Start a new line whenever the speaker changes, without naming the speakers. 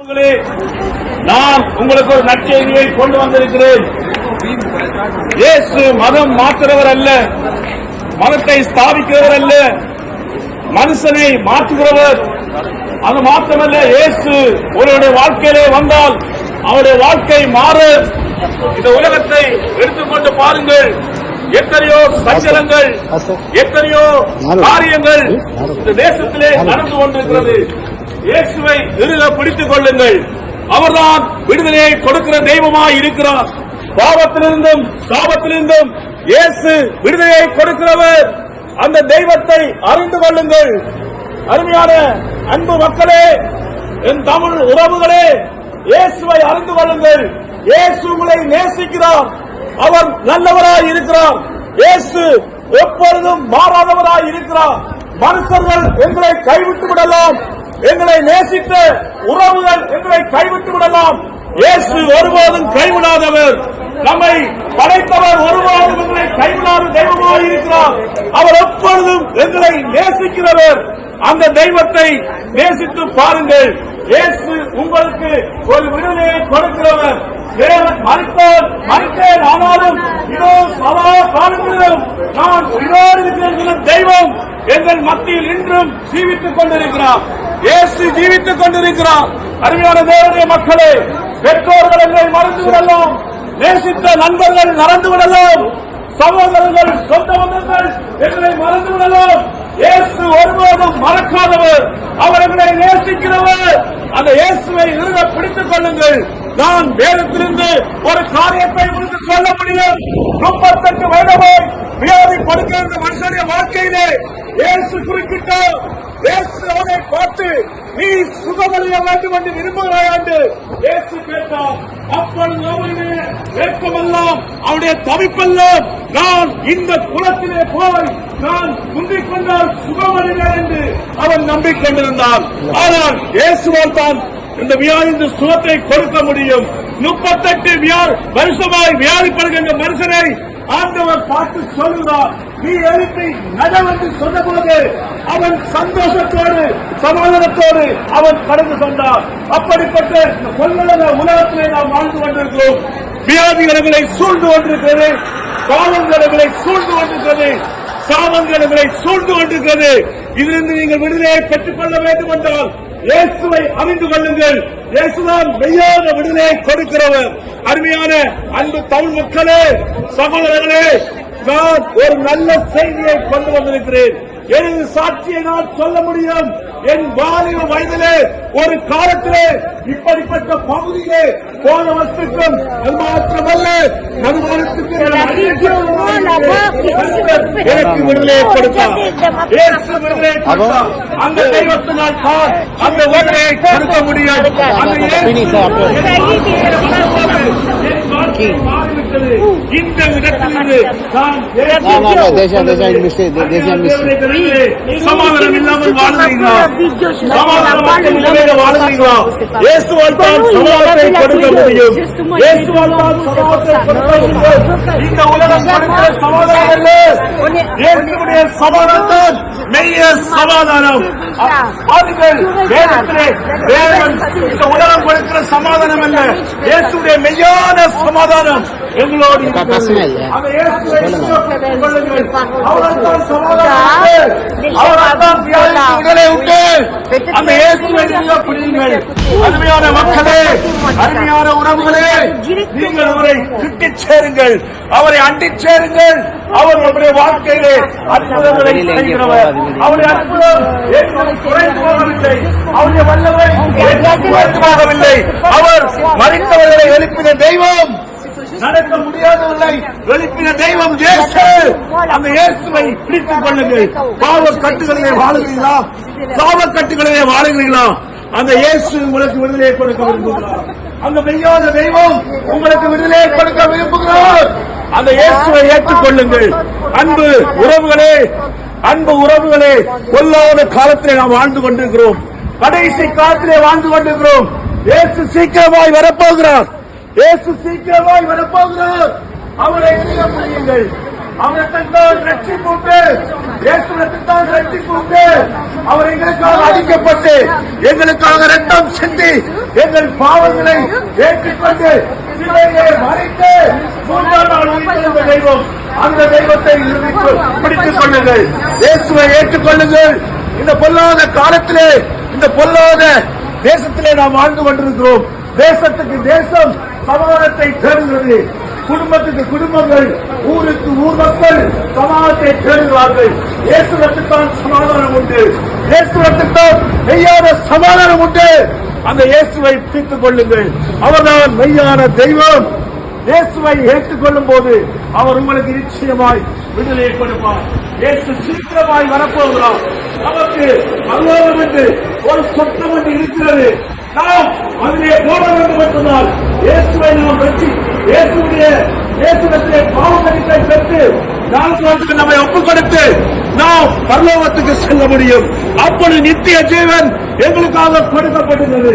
உறவுகளே நான் உங்களுக்கு ஒரு நற்செய்தியை கொண்டு வந்திருக்கிறேன். இயேசு மதம் மாற்றுறவர் அல்ல மதத்தை ஸ்தாபிக்கிறவர் அல்ல மனுஷனை மாற்றுகிறவர். அது மாத்திரமல்ல இயேசு ஒருவருடைய வாழ்க்கையிலே வந்தால் அவருடைய வாழ்க்கை மாறும் இந்த உலகத்தை எடுத்துக்கொண்டு பாருங்கள். எத்தனையோ சஞ்சலங்கள் எத்தனையோ காரியங்கள் இந்த தேசத்திலே நடந்து கொண்டிருக்கிறது. இயேசுவை இறுக பிடித்துக் கொள்ளுங்கள். அவர்தான் விடுதலையை கொடுக்கிற தெய்வமாய் இருக்கிறார். பாவத்திலிருந்தும் சாபத்திலிருந்தும் இயேசு விடுதலையை கொடுக்கிறவர். அந்த தெய்வத்தை அறிந்து கொள்ளுங்கள். அருமையான அன்பு மக்களே என் தமிழ் உறவுகளே இயேசுவை அறிந்து கொள்ளுங்கள். இயேசு உங்களை நேசிக்கிறார். அவர் நல்லவராய் இருக்கிறார். இயேசு எப்பொழுதும் மாறாதவராய் இருக்கிறார். மனுஷர்கள் எங்களை கைவிட்டு விடலாம். எங்களை நேசித்த உறவுகள் எங்களை கைவிட்டு விடலாம். இயேசு ஒருபோதும் கைவிடாதவர். நம்மை படைத்தவர் ஒருபோதும் எங்களை கைவிடாத தெய்வமாக இருக்கிறார். அவர் எப்பொழுதும் எங்களை நேசிக்கிறவர். அந்த தெய்வத்தை நேசித்து பாருங்கள். இயேசு உங்களுக்கு ஒரு விடுதலையை கொடுக்கிறவர். தேவன் மறித்தால் மறித்தேன் ஆனாலும் இதோ சதா காலங்களிலும் நான் உயிரோடு இருக்கிறேன் தெய்வம் எங்கள் மத்தியில் இன்றும் ஜீவித்துக் கொண்டிருக்கிறார். இயேசு ஜீவித்துக் கொண்டிருக்கிறார். அருமையான தேவனுடைய மக்களே பெற்றோர்கள் எங்களை மறந்து விடலாம். நேசித்த நண்பர்கள் மறந்து விடலாம். சகோதரர்கள் சொந்த பந்தங்கள் எங்களை மறந்து விடலாம். இயேசு ஒருபோதும் மறக்காதவர். அவர் எங்களை நேசிக்கிறவர். அந்த இயேசுவை இருக பிடித்துக் கொள்ளுங்கள். நான் வேதத்திலிருந்து ஒரு காரியத்தை உங்களுக்கு சொல்ல முடியும். முப்பத்தெட்டு வயதமாய் வியாதி படுக்கிற மனுஷனுடைய வாழ்க்கையிலே இயேசு குறுக்கிட்டார் இயேசுவை அவனை பார்த்து நீ சுகமடைய வேண்டும் என்று விரும்புகிறாய் என்று இயேசு கேட்டார். அப்பொழுது அவருடைய வேட்கமெல்லாம் அவனுடைய தவிப்பெல்லாம் நான் இந்த குளத்திலே போய் நான் முந்திக் கொண்டால் சுகமடைவேன் என்று அவன் நம்பிக்கொண்டிருந்தான். ஆனால் இயேசுவால் தான் இந்த வியாதி இந்த சுகத்தை கொடுக்க முடியும். முப்பத்தெட்டு வருஷமாய் வியாதிப்படுகின்ற மனுஷனை ஆண்டவர் பார்த்து சொல்லுகிறார். நீ எழுப்பி நடம் என்று சொன்னபோது அவன் சந்தோஷத்தோடு சமாதானத்தோடு அவன் கடந்து சென்றான். அப்படிப்பட்ட இந்த உலகத்திலே நாம் வாழ்ந்து கொண்டிருக்கிறோம். வியாதிகளை சூழ்ந்து கொண்டிருக்கிறது பாவங்களை சூழ்ந்து கொண்டிருக்கிறது சாமங்களை சூழ்ந்து கொண்டிருக்கிறது. இதிலிருந்து நீங்கள் விடுதலையை பெற்றுக் கொள்ள வேண்டும் என்றால் இயேசுவை அறிந்து கொள்ளுங்கள். இயேசுதான் மெய்யான விடுதலை கொடுக்கிறவர். அருமையான அன்பு தமிழ் மக்களே சகோதரர்களே நான் ஒரு நல்ல செய்தியை கொண்டு வந்திருக்கிறேன். எனது சாட்சியை நான் சொல்ல முடியும்? என் வாலிப வயதிலே ஒரு காலத்திலே இப்படிப்பட்ட பகுதியிலே போன வஸ்துக்கும் அது மாத்திரமல்ல எனக்கு விடுதலையை கொடுத்தார் அந்த தெய்வத்தினால் தான் அந்த விடுதலையை கொடுக்க முடியும். அந்த இந்த இடத்திலிருந்து
mistake.
சமாதானம் இல்லாமல் வாழ்கிறீங்களா சமாதானம் இல்லாமல் வாழ்கிறீங்களா இயேசுவால் தான் சமாதானத்தை கொடுக்க முடியும் இயேசுவால் தான் சமாதானத்தை கொடுக்க முடியும் இந்த உலகம் கொடுக்கிற சமாதானம் அல்ல இயேசுடைய சமாதானம் தான் மெய்ய சமாதானம் பாருங்கள் வேதத்திலே தேவன் இந்த உலகம் கொடுக்கிற சமாதானம் அல்ல இயேசுடைய மெய்யான சமாதானம் எங்களோடு.
பிரச்சனை இல்லை.
உடலை. அந்த. அருமையான மக்களே அருமையான உறவுகளே நீங்கள் அவரை கிட்டிச் சேருங்கள். அவரை அண்டிச் சேருங்கள். அவர் நம்முடைய வாழ்க்கையிலே அற்புதங்களை செய்கிறவர். அவருடைய அற்புதம் குறைந்து போகவில்லை அவருடைய வல்லமை குறைந்து போகவில்லை அவர் மறித்தவர்களை எழுப்பின தெய்வம். நடக்க முடியாதவில்லை எழுப்பின தெய்வம் இயேசு. அந்த இயேசுவை பிடித்துக் கொள்ளுங்கள். பாவ கட்டுகளிலே வாழுகிறீர்களா? சாவ கட்டுகளிலே வாழுகிறீர்களா? அந்த இயேசு உங்களுக்கு விடுதலை கொடுக்க விரும்புகிறார். அந்த மெய்யாத தெய்வம் உங்களுக்கு விடுதலை கொடுக்க விரும்புகிறார். அந்த இயேசுவை ஏற்றுக்கொள்ளுங்கள். அன்பு உறவுகளே அன்பு உறவுகளே கொல்லாத காலத்திலே நாம் வாழ்ந்து கொண்டிருக்கிறோம். கடைசி காலத்திலே வாழ்ந்து கொண்டிருக்கிறோம். இயேசு சீக்கிரமாய் வரப்போகிறார். இயேசு சீக்கிரமாய் வரப்போகிறார் அவரை அறிய முடியுங்கள். அவரத்தான் ரட்சிப்பு உண்டு இயேசுவிடத்தான் ரட்சிப்பு உண்டு அவர் எங்களுக்காக அடிக்கப்பட்டு எங்களுக்காக ரத்தம் சிந்தி எங்கள் பாவங்களை ஏற்றுக்கொண்டு சிலையை மறைத்து மூன்றாம் நாள் உயிர்த்தெழுந்த தெய்வம் அந்த தெய்வத்தை நிரூபித்து பிடித்துக் கொள்ளுங்கள். இயேசுவை ஏற்றுக்கொள்ளுங்கள். இந்த பொல்லாத காலத்திலே இந்த பொல்லாத தேசத்திலே நாம் வாழ்ந்து கொண்டிருக்கிறோம். தேசத்துக்கு தேசம் சமாதானத்தை தேடுகிறது. குடும்பத்துக்கு குடும்பங்கள் ஊருக்கு ஊர் மக்கள் சமாதானத்தை தேடுகிறார்கள். இயேசுவத்துக்கான சமாதானம் உண்டு. இயேசுவத்துக்கான மெய்யான சமாதானம் உண்டு. அந்த இயேசுவை பிடித்துக் கொள்ளுங்கள். அவர்தான் மெய்யான தெய்வம். இயேசுவை ஏற்றுக்கொள்ளும் போது அவர் உங்களுக்கு நிச்சயமாய் விடுதலை கொடுப்பார். இயேசு சீக்கிரமாய் வரப்போகிறோம் நமக்கு பரலோகம் என்று ஒரு சொத்தம் என்று இருக்கிறது. நாம் அதிலே போட வேண்டும் என்றால் இயேசுவை நாம் வெற்றி இயேசுடைய இயேசுடத்திலே பாவமளிப்பை பெற்று நான்கு நம்மை ஒப்புக் கொடுத்து நாம் பரலோகத்துக்கு செல்ல முடியும். அப்பொழுது நித்திய ஜீவன் எங்களுக்காக கொடுக்கப்பட்டுள்ளது